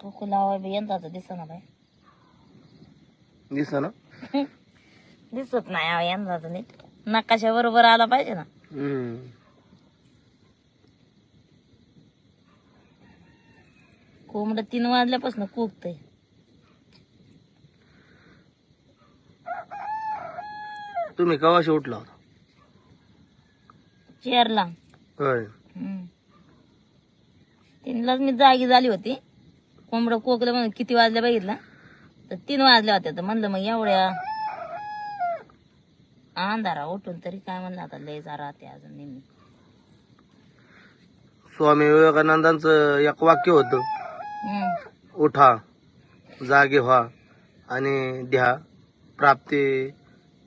कुकू लावाय बी यंदाचं दिसत ना बाई दिस ना। दिसत नाही अहो यंदाचं नीट. नकाशा बरोबर आला पाहिजे ना. कोंबड तीन वाजल्यापासून कुकतय. तुम्ही कवाशी उठला होता? चेअरला. होय. हम्म. तीनलाच मी जागी झाली होती. कोंबड कोकलं म्हणून किती वाजल्या बघितलं? तर तीन वाजल्या होत्या तर म्हणलं मग एवढ्या अंधारा उठून तरी काय म्हणलं आता लय जा राहते अजून नेहमी. स्वामी विवेकानंदांचं एक वाक्य होतं. उठा जागे व्हा आणि द्या. प्राप्ती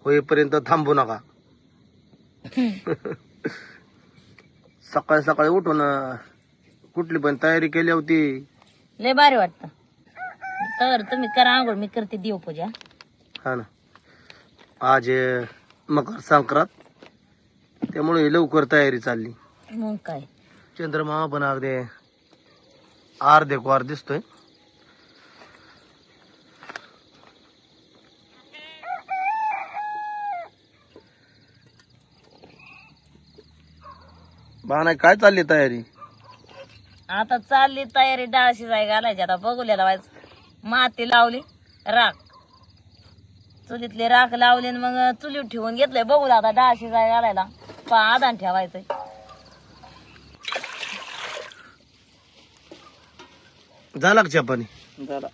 होईपर्यंत थांबू नका. सकाळी सकाळी उठून कुठली पण तयारी केली होती लय भारी वाटतं. तर तुम्ही करा आंघोळ मी करते देवपूजा. हा ना. आज अं, मकर संक्रांत. त्यामुळे लवकर तयारी चालली. मग काय? चंद्रमामा पण अगदी अर्धे वार दिसतोय. बाणा काय चालली तयारी? आता चालली तयारी डाळ शिजाय घालायची. आता बघूल्या लावायचं माती लावली राख. चुलीतली राख लावली आणि मग चुलीवर ठेवून घेतलंय. बघूला आता डाळ शिजाय घालायला. पा आदान ठेवायचंय. झाला का चहा पाणी झाला.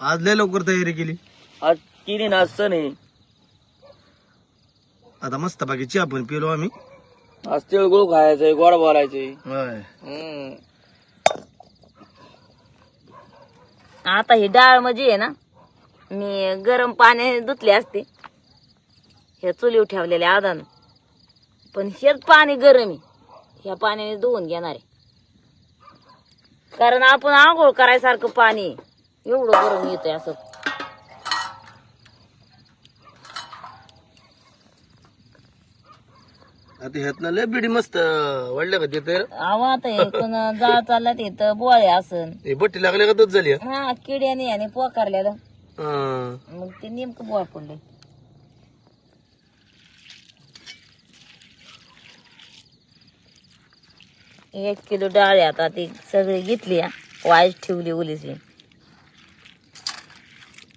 आज लय लवकर तयारी केली. आज केली ना सण आहे. आता मस्त बाकी चहा पण पिलो आम्ही. आज तिळगुळ खायचंय गोड बोलायचंय. होय. हम्म. आता ही डाळ म्हणजे आहे ना मी गरम पाण्याने धुतली असते. ह्या चुलीवर ठेवलेल्या आदान. पण हेच पाणी गरम आहे. ह्या पाण्याने धुवून घेणार आहे. कारण आपण आंघोळ करायसारखं पाणी एवढं गरम येतंय असं. आता ह्यातनं लय बिडी मस्त वाढल्या का ते तर? आवा आता हे कोण जाळ चालला ते तर बोळे असन. हे बट्टी लागल्या का दूध झाली? हा किड्याने आणि पोकारलेलं हा. मग ते नेमकं बोळ पडले एक किलो डाळ आता ती सगळी घेतली वाईट ठेवली उलीची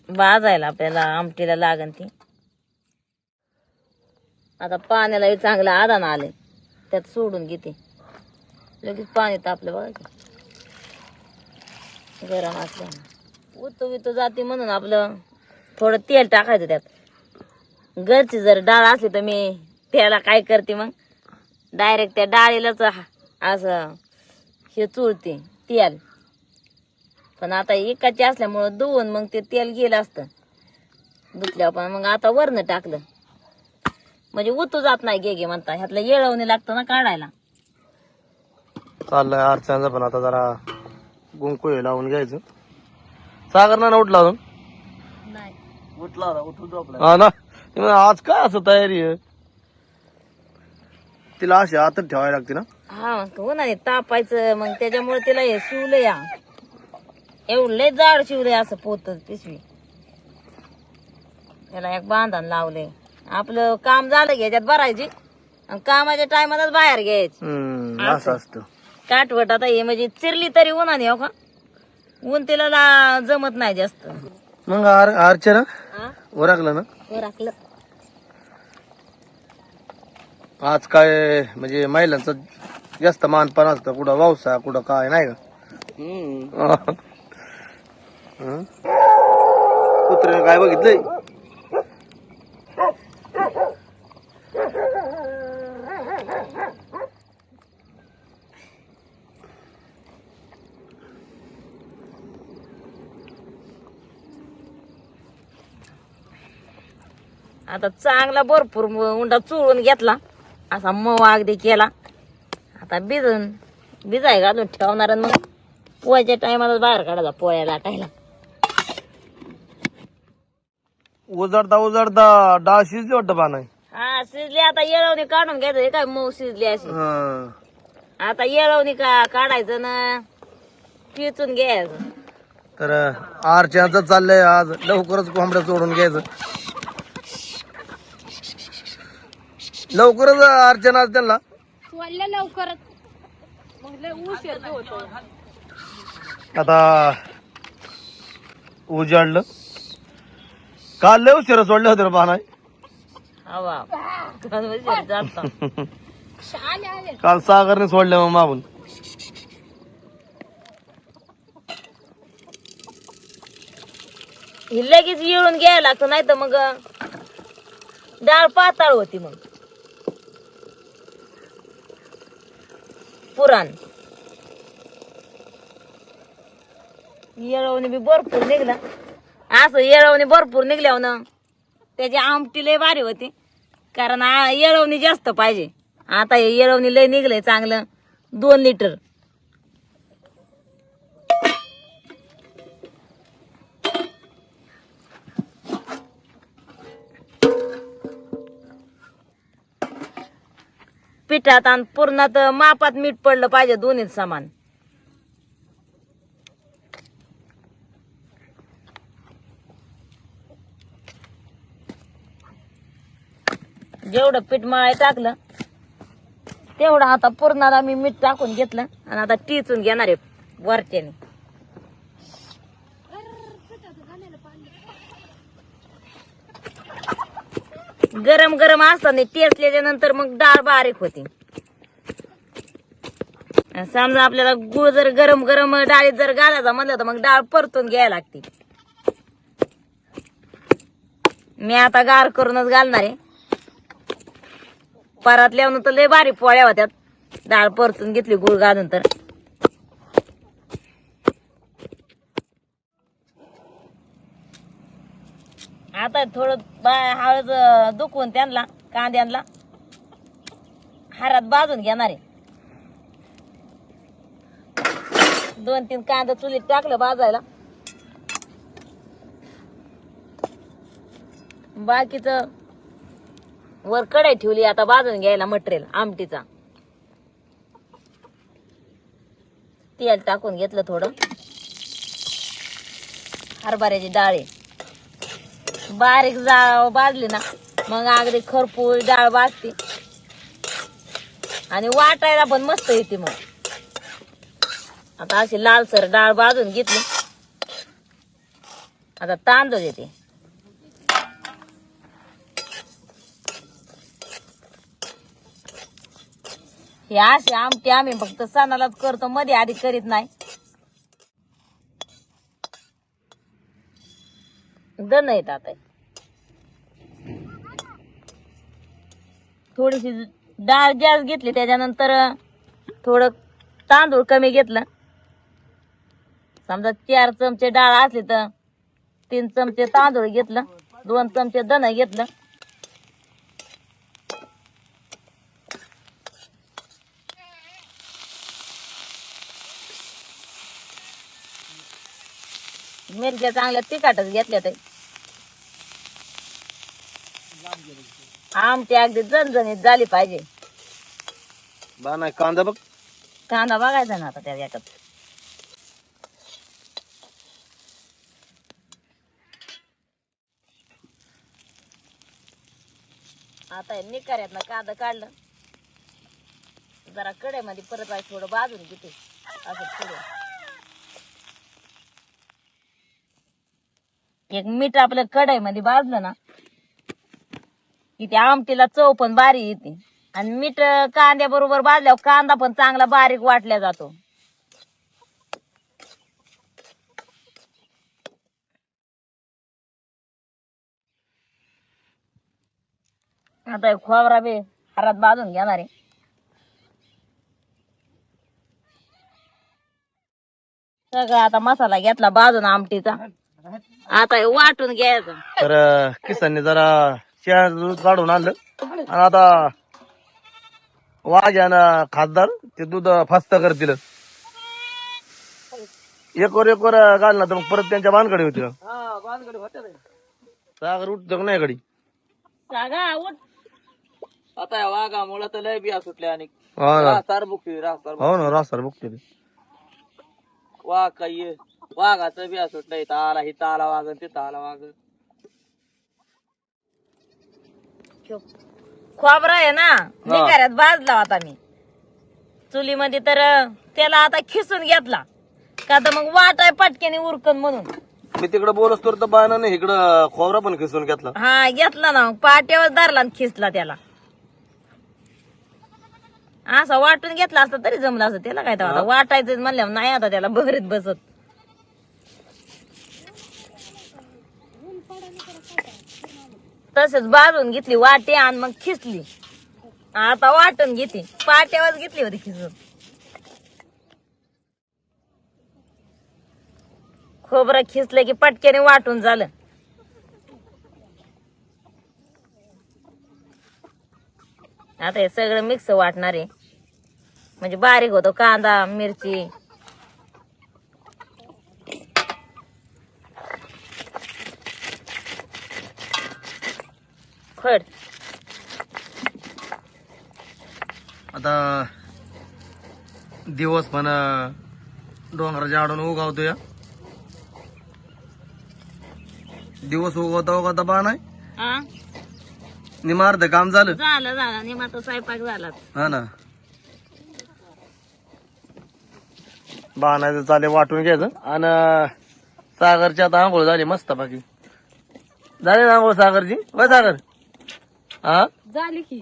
भाजायला आपल्याला आमटीला लागन ती. आता पाण्याला चांगलं आदान आले त्यात सोडून घेते. लगेच पाणी तापलं बघा की. गरम असलं उतो वितो जाते म्हणून आपलं थोडं तेल टाकायचं त्यात. घरची जर डाळ असली तर मी त्याला काय करते मग? डायरेक्ट त्या डाळीलाच असं हे चुळते तेल. पण आता एकाची असल्यामुळं दोन मग ते तेल गेलं असतं. धुतल्यावर पण मग आता वरनं टाकलं. म्हणजे उतू जात नाही गे गे म्हणता. ह्यातलं येळवणी लागतं ना काढायला. चाललंय अर्चनाचं पण आता जरा गुंकुळे लावून घ्यायचं. सागर ना उठला अजून? नाही. उठला होता उठून झोपला. हा ना? ते म्हणा, आज काय असं तयारी आहे? तिला अशी आतच ठेवायला लागते ना? हा मग उन्हाने तापायचं मग त्याच्यामुळे तिला हे शिवलं या. एवढं लय जाड शिवलंय असं पोत पिशवी. त्याला एक बांधण लावले आपलं काम झालं घ्यायच्यात भरायची. आणि कामाच्या टायमातच बाहेर घ्यायची. हम्म असं. असं असतं. काटवट आता हे म्हणजे चिरली तरी उन्हाने हो का? ऊन तिला ला- जमत नाही जास्त. मग आर अर्चना हा? ओरखलं ना? राखलं आज काय म्हणजे महिलांचं जास्त मानपान असतं. कुठं व्यवसाय कुठं काय नाही का. हं? कुत्र्याने काय बघितलंय? आता चांगला भरपूर उंडा चुळून घेतला. असा मऊ अगदी केला. आता भिजून भिजाय घालून ठेवणार मग. पोळ्याच्या टायमाला बाहेर काढायचा पोळ्या लाटायला. उजडता उजडता. डाळ शिजली वाटतं पाना? हा शिजली. आता येळवणी काढून घ्यायचं हे काय मऊ शिजली अशी. आता येळवणी का काढायचं ना. पिचून घ्यायचं. तर अर्चनाचं चाललंय आज. लवकरच कोंबड्या सोडून घ्यायचं. लवकरच अर्चना आज त्यांना. सोडल्या लवकरच. मग लय उशीर बी होतो. आता उजाडलं काल लय उशिरा सोडलं होतं रे पाहणार हवा जाता. आले आले. काल सागरने सोडलं मग मागून. हे लगेच येळून घ्यायला लागतं नाही तर मग डाळ पाताळ होती मग. पुराण. येळवणी बी भरपूर निघला असं येळवणी भरपूर निघल्या ना त्याची आमटी लय भारी होती. कारण येळवणी जास्त पाहिजे. आता हे येळवणी लय निघलंय चांगलं. दोन लिटर. पिठात आणि पूर्णात मापात मीठ पडलं पाहिजे दोन्हीत समान. जेवढं पीठ मळाय टाकलं तेवढं आता पूर्णाला मी मीठ टाकून घेतलं आणि आता टिचून घेणार आहे वरच्याने. गरम गरम असताना टेचल्याच्या नंतर मग डाळ बारीक होती. समजा आपल्याला गुळ जर गरम गरम डाळीत जर घालायचा म्हणलं तर मग डाळ परतून घ्यायला लागते. मी आता गार करूनच घालणार आहे. परातल्यावर तर लय बारीक पोळ्या होत्यात. डाळ परतून घेतली गुळ घालून तर. आता थोडं बाय हळद दुखवून त्यांना कांद्यांना. हारात भाजून घेणार आहे. दोन तीन कांदा चुलीत टाकलं भाजायला. बाकीच वर कढाई ठेवली आता भाजून घ्यायला मटेरियल आमटीचा. तेल टाकून घेतलं थोडं. हरभऱ्याची डाळी बारीक जाळ भाजली ना मग अगदी खरपूस डाळ भाजते. आणि वाटायला पण मस्त येते मग. आता अशी लालसर डाळ भाजून घेतली. आता तांदूळ येते. हे असे आमटी आम्ही फक्त सणालाच करतो मध्ये आधी करीत नाही. दण येतात थोडीशी डाळ जास्त घेतली त्याच्यानंतर थोडं तांदूळ कमी घेतलं. समजा चार चमचे डाळ असली तर तीन चमचे तांदूळ घेतलं दोन चमचे दण घेतलं. मिरच्या चांगल्या तिखटच घेतल्या ते आमटी अगदी जणजणीत झाली पाहिजे. बा नाही कांदा बघ. कांदा बघायचा ना आता त्या याच्यात आता हे निकाऱ्यात कांदा काढलं. जरा कड्यामध्ये परत आहे थोडं भाजून घेते. असं थोडं एक मीठ आपलं कढईमध्ये भाजलं ना की त्या आमटीला चव पण बारी येते. आणि मीठ कांद्या बरोबर भाजल्यावर कांदा पण चांगला बारीक वाटल्या जातो. आता खोबरा बी हरात भाजून घेणार आहे. सगळं आता मसाला घेतला भाजून आमटीचा. आता हे वाटून घ्यायचा. तर किसानने जरा शेळ्या दूध काढून आणलं. आणि आता वाघ्यानं खासदार ते दूध फस्त करतील. एकोर एकोर घालणार तर मग परत त्यांच्या बांधकडे होतील. सागर उठतो का नाही घडी आता या वाघामुळे तर लय बिया सुटल्या आणि हो ना. रास्तार बुकते रास्तार हो ना रास्तार बघते ते. वाघ काही वाघाचं बी सुटलं इथं आला हिथं आला वागन तिथं आला वागन खोबरा आहे ना निकाऱ्यात भाजला होता मी. चुलीमध्ये तर अं, त्याला आता खिसून घेतला. का तर मग वाट आहे पटक्याने उरकन म्हणून. मी तिकडे बोलत तर बायनाने इकडं खोबरा पण खिसून घेतला. हा घेतला ना पाट्यावर धरला आणि खिसला त्याला. असा वाटून घेतला असता तरी जमलं असतं. त्याला काय आता वाटायचं म्हणल्यावर नाही आता त्याला बघत बसत. तसंच बाजून घेतली वाटी आणि मग खिसली. आता वाटून घेते. पाट्यावर घेतली होती खिसून. खोबरं खिसलं की पटक्याने वाटून झालं. आता हे सगळं मिक्स वाटणार आहे. म्हणजे बारीक होतो कांदा मिरची आता दिवस पण डोंगराच्या आडून उगावतो या दिवस उगवता उगवता बा नाही आ? निमार्ध काम झालं. झालं झालं. निमाचा स्वयंपाक झालाच हा ना. बाणायचं चाले वाटून घ्यायचं. आणि सागरची आता आंघोळ झाली मस्त बाकी झाली ना आंघोळ सागरची? वय सागर? हा? झाली की.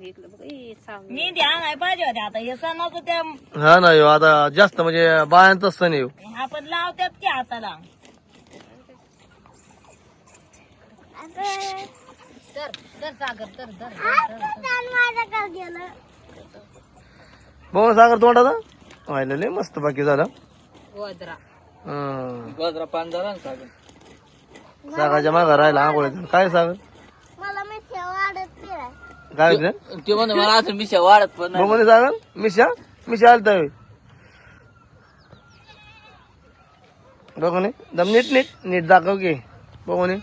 मेहंदी आणाय पाहिजे होते आता. हे सणाचं त्या हा ना ह्यो आता जास्त म्हणजे बायांचाच सण येऊ आपण लावतात की हाताला? तर तर सागर तर तर बघ सागर तोंडाचा व्हायला लय मस्त बाकी झाला. गोदरा. हं. गजरा पान झाला ना सागं सागरच्या मागं राहिला आंघोळीचं काय सागर? काय होतं? ते म्हणे मला अजून मिशा वाढत पण बघ म्हणे सागर मिशा मिशा आलता होय. बघ म्हणे दम नीट नीट नीट दाखव की. बघ म्हणे.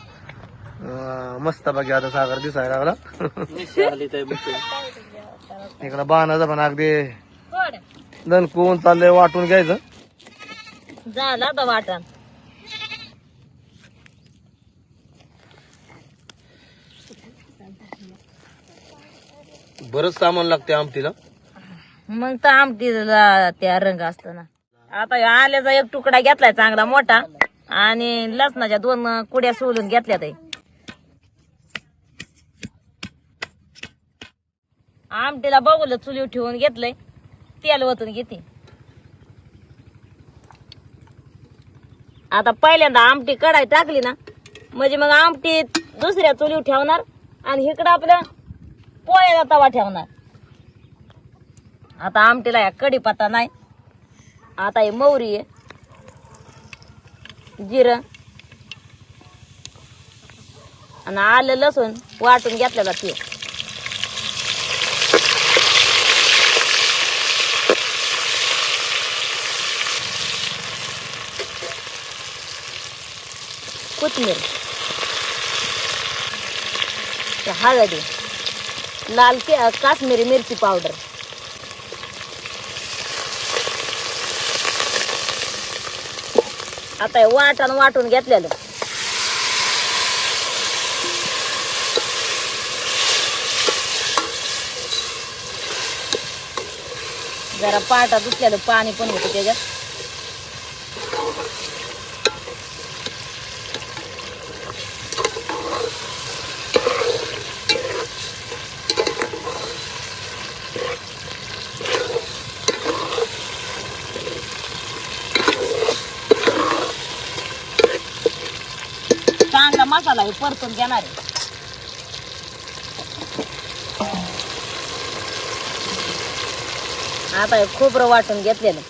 हं, मस्त बाकी आता सागर दिसायला लागला. मिशा आली इकडं बाणाचं पण अगदी दणकून चाललंय वाटून घ्यायचं. झाला आता वाटण. बरंच सामान लागते आमटीला. मग तर आमटीला त्या रंग असतो ना आता आल्याचा एक तुकडा घेतलाय चांगला मोठा आणि लसणाच्या दोन कुड्या सोलून घेतल्या ते आमटीला बघूल चुलीव ठेवून घेतलंय. तेल ओतून घेते. आता पहिल्यांदा आमटी कढाई टाकली ना म्हणजे मग आमटी दुसऱ्या चुलीव ठेवणार आणि इकडं आपलं पोळ्याला तवा ठेवणार. आता आमटीला या कढीपत्ता नाही. आता हे मोहरी आहे. जिरं. आणि आलं लसूण वाटून घेतलेला ते. कोथिंबीर. हळदी लाल के काश्मीरी मिरची पावडर. आता हे वाटण वाटून घेतलेलं. जरा पाटा दुसल्यालं पाणी पण होतं त्याच्यात चांगला मसाला हे परतून घेणार आहे. आता हे खोबरं वाटून घेतलेलं.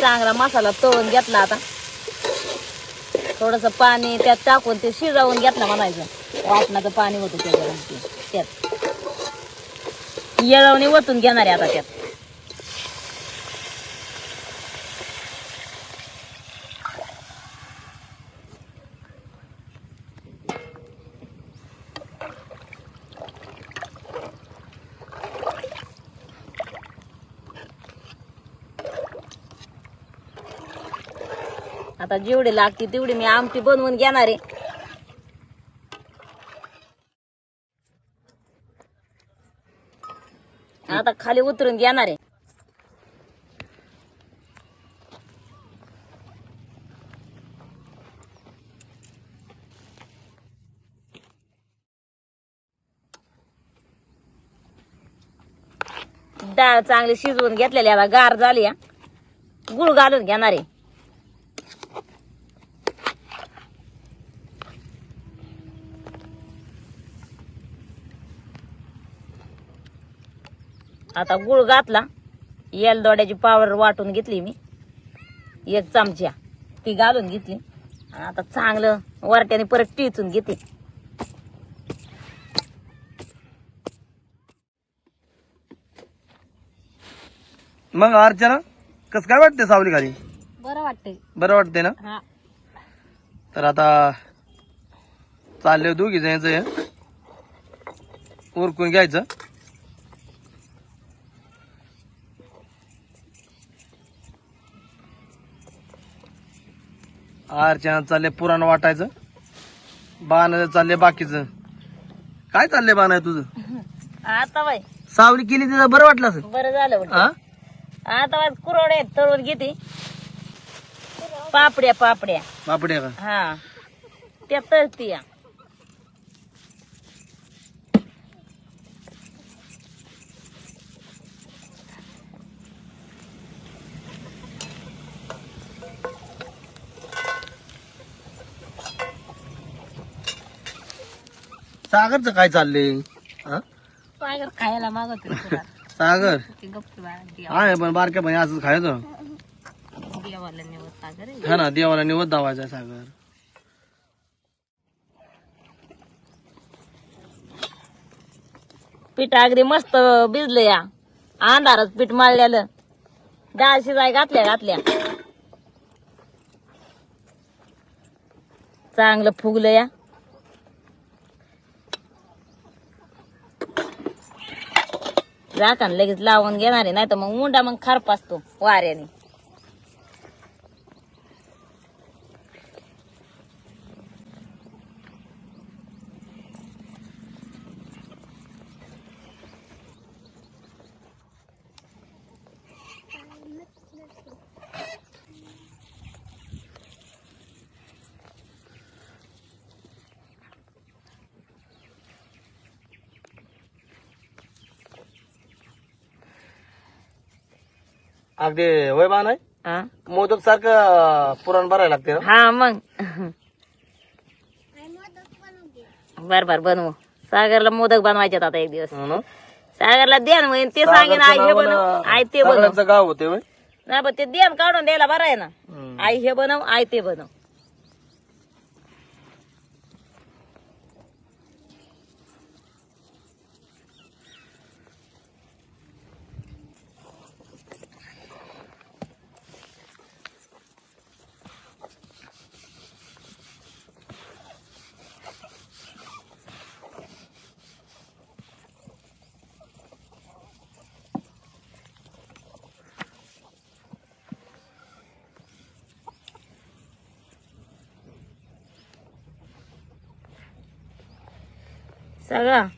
चांगला मसाला तळून घेतला आता. थोडस पाणी त्यात टाकून ते शिजवून घेतलं म्हणायचं. वाटणाचं पाणी होतं त्याच्यामध्ये. त्यात. येळवणी ओतून घेणार आहे आता त्यात. आता जेवढी लागते तेवढी मी आमटी बनवून घेणार आहे. आता खाली उतरून घेणार आहे. डाळ चांगली शिजवून घेतलेली आता गार झाली गुळ घालून घेणार आहे. आता गुळ घातला. येल दोड्याची पावडर वाटून घेतली मी. एक चमचा ती घालून घेतली. आणि आता चांगलं वरट्याने परत टिचून घेते. मग अर्चना कस काय वाटते सावली खाली? बरं वाटतंय. बरं वाटते ना? हा. तर आता चालले दोघी जायचं हे. उरकून घ्यायचं. अर्चना चालले पुराण वाटायचं. बाण चालले बाकीचं. काय चाललंय बाण तुझं? आता बाय सावली केली तिथं बरं वाटलं असं बरं झालं. हा? आता बाय कुरवड्या तळून घेते. पापड्या पापड्या. बापडे का? हा. त्या तळती या सागरचं काय चाललंय? हा? सागर खायला मागत सागर? गप्प आहे पण बारक्या पण असंच खायचं? देवाला निवड सागर आहे. हा ना देवाला निवद दावायचा सागर. पीठ अगदी मस्त भिजलं या. अंधारच पीठ मळलेलं. डाळ शिजाय घातल्या घातल्या. चांगलं फुगलं या. झाकण लगेच लावून घेणार आहे नाही तर मग मुंडा मग खरपासतो वाऱ्याने. अगदी बाण आहे. हा. मोदक सारखं पुरण भरायला लागते ना हा मग. बर बर बनवू. सागरला मोदक बनवायचे आता एक दिवस. हो ना? सागरला द्यान म्हणे ते सांगेन आई हे बनव आई ते बनव. सागराचं गाव होते नाही पण ते द्यान काढून द्यायला बरं आहे ना. आई हे बनव आई ते बनव. सगळं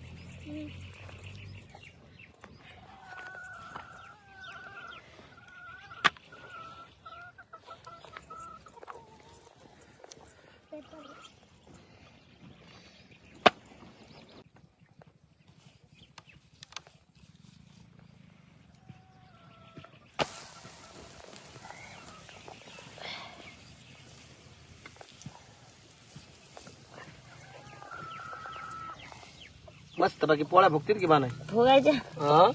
मस्त बाकी पोळ्या भुकतील की बाण आहे फुगायच्या हा?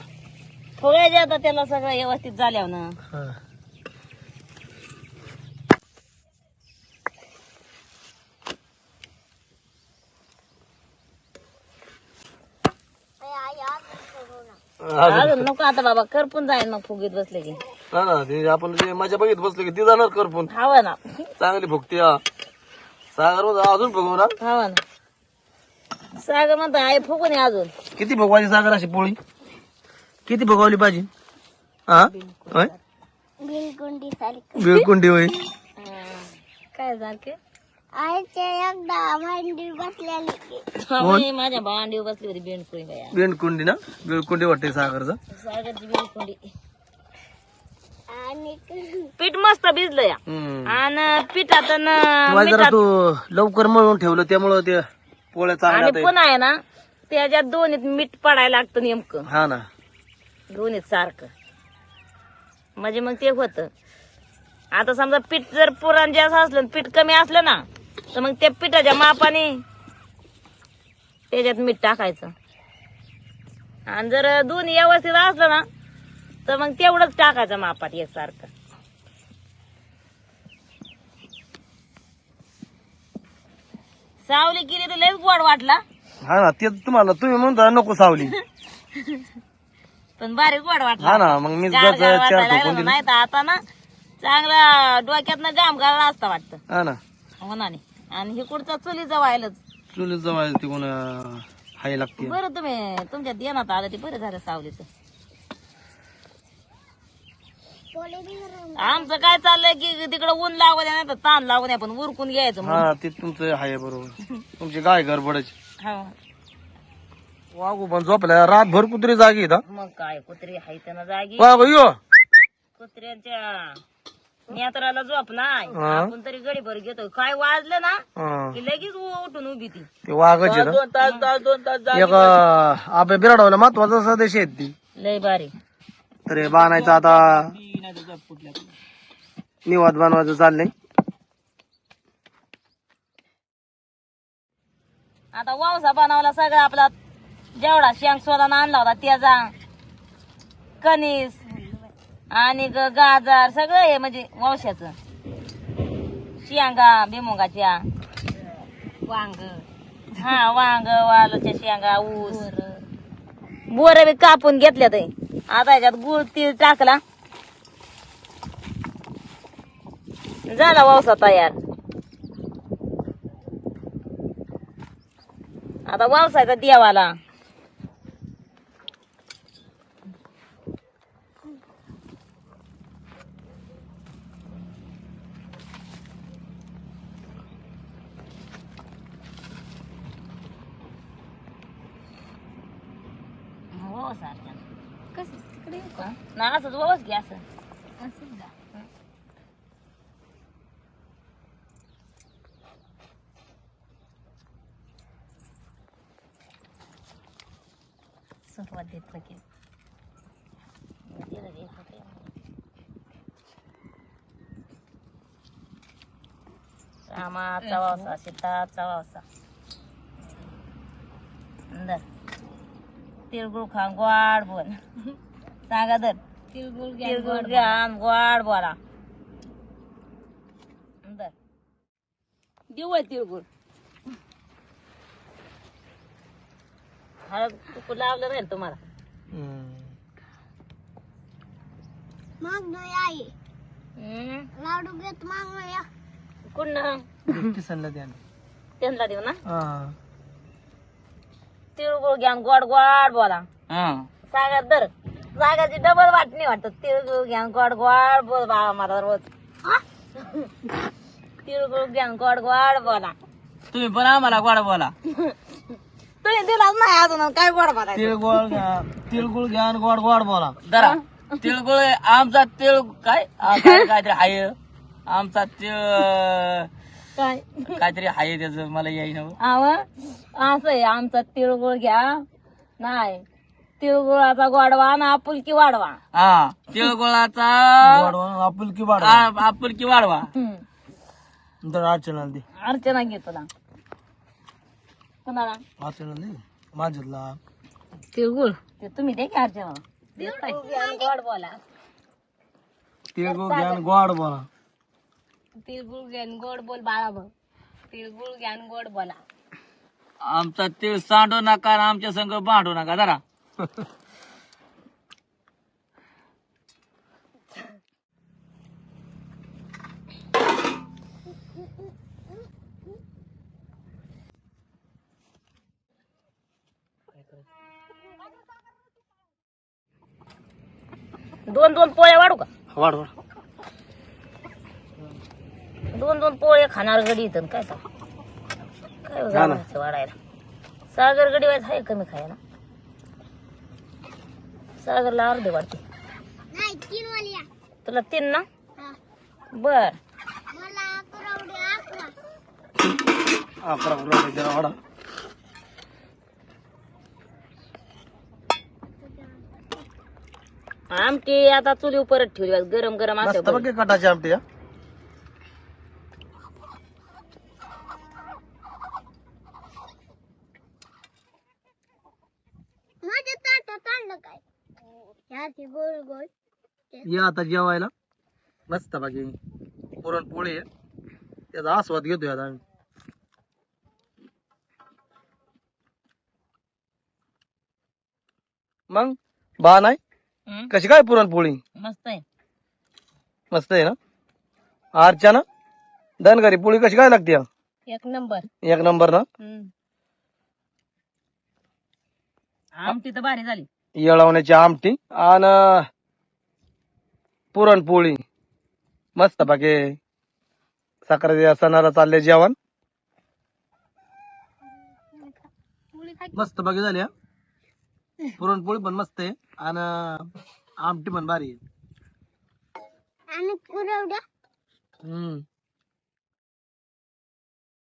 फुगायच्या आता त्याला सगळं व्यवस्थित झाल्यावर ना. हा. अजून- नको आता बाबा करपून जाईल मग फुगीत बसले की. हा ना ते आपण जे मजा बघित बसलो की ती जाणार करपून हवं ना. चांगली भुकती हा. सागर अजून भुगवू ना हवं ना. सागर म्हणतो आई फुगून ये अजून. किती भगवायची सागर अशी पोळी? किती भगवली पाहिजे हा होय? बिलकुंडी होय. काय सारखे? मी माझ्या भांडी बसली होती बेंडकुळी बेंडकुंडी ना? बेंडकुंडी वाटते सागरचं. सागरची बेंडकुंडी पीठ मस्त भिजलं या. हम्म. आणि पिठात न जरा तू लवकर मळून ठेवलं त्यामुळं ते पोळ्या चांगल्या आणि पुन्हा आहे ना त्याच्यात दोन्हीत मीठ पडायला लागतं नेमकं. हा ना. दोन्हीत सारखं. म्हणजे मग ते होतं. आता समजा पीठ जर पुरण जास्त असलं आणि पीठ कमी असलं ना तर मग त्या पिठाच्या मापाने त्याच्यात मीठ टाकायचं. आणि जर दोन्ही व्यवस्थित असलं ना तर मग तेवढंच टाकायचं मापात एकसारखं सावली केली तर लयच गोड वाटला. हा ना ते तुम्हाला तुम्ही म्हणता नको सावली. पण भारी गोड वाटला. हा ना मग मी गार गार वाटायला लागलं नाही तर आता ना चांगला डोक्यातनं जाम गाळला असता वाटतं. हा ना. उन्हाने आणि हे कुठचा चुली जवायलाच चुलीत जवळ तिकडून हाय लागते. बरं तुम्ही तुमच्या देण्यात आलं ते बरं झालं सावलीचं. आमचं काय चाललंय की तिकडं ऊन लागू द्या नाही तर ताण लागू द्या पण उरकून घ्यायचं मग. हा ते तुमचं हाय बरोबर तुमची गाय गडबडाची हा. वागू पण झोपल्या रातभर कुत्री जागी. मग काय कुत्री हाय त्यानं जागी वागू यो कुत्र्यांच्या नेत्राला झोप नाही हा. आपण तरी गडीभर घेतो काय वाजलं ना हा. की लगेच उ- उठून उभी ती ते वाघाची तास तास दोन तास हा. एक आपल्या बिराडावला महत्त्वाचा सदस्य आहेत ती लय भारी तर हे बाणायचं आता निवाद बनवायचं चाललंय. आता वावसा बनवला सगळा आपला. जेवढा शेंग सोदाना आणला होता त्याचा. कणीस आणि ग- गाजर सगळं हे म्हणजे वंशाच शेंगा बेमुगाच्या वांग. हा वांग वालाच्या शेंगा ऊस. बोर. बी कापून घेतल्या ते आता याच्यात गुळ तीळ टाकला. झाला वावसा तयार. आता वावसायचा देवाला. कसं? तिकडे येऊ का? ना असंच वावस घ्या असं असं जा सुरुवात देत की दिलं ते होते. रामाचा वावसा सीताचा वावसा तिळगुळ खा गोड बोल सांगा दर तिळगुळ तिळगुळ घ्या गोड बोला अंदर देऊ तिळगुळ हळद कुकू लावलं राहील तुम्हाला हम्म. लाडू घेत मागूया कुठनं किसनला द्या ना. त्यांना देऊ ना? हा. तिळगुळ घ्या आणि गोड गोड बोला. हा. सागर दर सागरची डबल वाटणी वाटत. तिळगुळ घ्या आणि गोड गोड बोल बाबा मला रोज. तिळगुळ घ्या आणि गोड गोड बोला. तुम्ही पण आम्हाला गोड बोला. तुम्ही दिलाच नाही अजून. काय गोड बोलायचं? तिळगुळ घ्या तिळगुळ घ्या आणि गोड गोड बोला. जरा तिळगुळ आमचा तिळ काय? आ, काय- काहीतरी हाय आमचा तिळ काय? काहीतरी हाय त्याच मला येईना आव असं आहे आमचा तिळगुळ घ्या. नाही तिळगुळाचा गोडवा आणि आपुलकी वाढवा. हा तिळगुळाचा आपुलकी वाढ आ- आपुलकी वाढवा. हम्म. अर्चना दे. अर्चना घे तुला. कुणाला? अर्चना दे. माझ्यातला. तिळगुळ. ते तुम्ही दे की अर्चना. गोड बोला. तिळगुळ घ्या आणि गोड बोला. तिळगुळ घ्या गोड बोल बाळा बघ तिळगुळ घ्या गोड बोला. आमचा तिळ सांडू नका आणि आमच्या संग भांडू नका जरा. दोन दोन पोळ्या वाढू का? वाढ वाढ. दोन दोन पोळे खाणार गडी इथं. काय सांग? काय हा वाढायला? सागर गडी वाज आहे कमी खायला. सागरला अर्धे वाटते नाही तीन वाली तुला तीन ना? बर. मला अकरा अकरा. अकरा कुरवडे जरा वाढा. आमटी आता चुली परत ठेवली गरम गरम मस्त असं कटाची आमटी हा माझ्या ताटात आणलं काय ह्याची गोल गोल या आता जेवायला. मस्त बाकी पुरणपोळी आहे. त्याचा आस्वाद घेतोय आता आम्ही. मग बा नाही? कशी काय पुरणपोळी? मस्त आहे. मस्त आहे ना? आरच्या ना? धनगरी पोळी कशी काय लागते? एक नंबर. एक नंबर ना? आमटी तर भारी झाली. येळवण्याची आमटी. आणि पुरणपोळी. मस्त बाकी सकाळच्या सणाला चालले जेवण. मस्त बाकी झाली हा. पुरणपोळी पण मस्त आहे आणि आमटी पण भारी आहे. आणि हम्म.